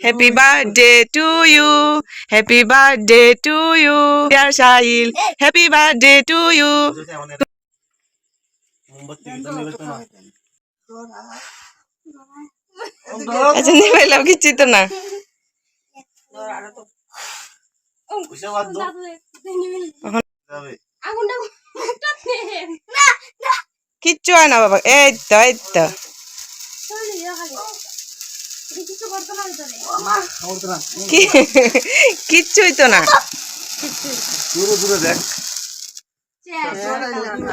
Happy birthday to you happy birthday to you dear Sahil happy birthday to you আচ্ছা নিয়ে পেলাম কিচ্ছুই তো না কিচ্ছু হয় না বাবা এই তো এই তো কিচ্ছুই তো না। দূরে দূরে দেখ। ওখানে দিদিয়ে দিব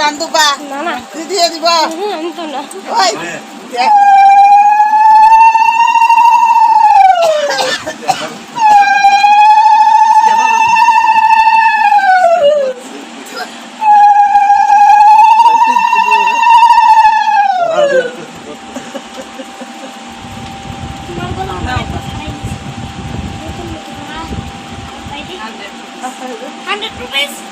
ডান দুবা না না দিদিয়ে দিব ওই দেখ। Hundred rupees.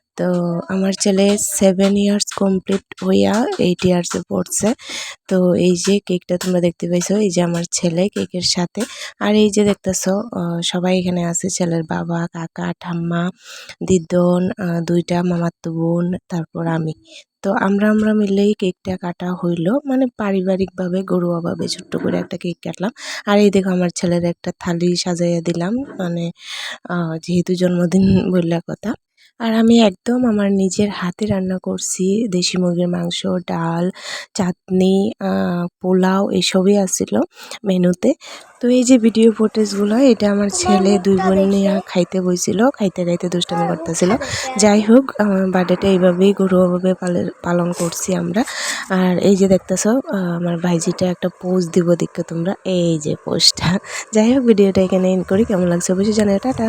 তো আমার ছেলে সেভেন ইয়ার্স কমপ্লিট হইয়া এইট ইয়ার্সে পড়ছে। তো এই যে কেকটা তোমরা দেখতে পাইছো, এই যে আমার ছেলে কেকের সাথে। আর এই যে দেখতেছো সবাই এখানে আছে, ছেলের বাবা, কাকা, ঠাম্মা, দিদন দুইটা মামাতো বোন, তারপর আমি। তো আমরা আমরা মিলেই কেকটা কাটা হইল মানে পারিবারিকভাবে, ঘরোয়াভাবে ছোট্ট করে একটা কেক কাটলাম। আর এই দেখো আমার ছেলের একটা থালি সাজাইয়া দিলাম মানে যেহেতু জন্মদিন বললা কথা। আর আমি একদম আমার নিজের হাতে রান্না করছি। দেশি মুরগির মাংস, ডাল, চাটনি পোলাও এসবই আসছিল মেনুতে। তো এই যে ভিডিও ফুটেজগুলো এটা আমার ছেলে দুই বোন নিয়ে খাইতে বইছিল, খাইতে খাইতে দুষ্টামি করতেছিল। যাই হোক, আমার বার্থডেটা এইভাবেই পালে- পালন করছি আমরা। আর এই যে দেখতেছো আমার ভাইজিটা একটা পোজ দিব দেখো তোমরা। এই যে পোস্টটা যাই হোক ভিডিওটা এখানে এন করি। কেমন লাগছে অবশ্যই জানাও। টাটা!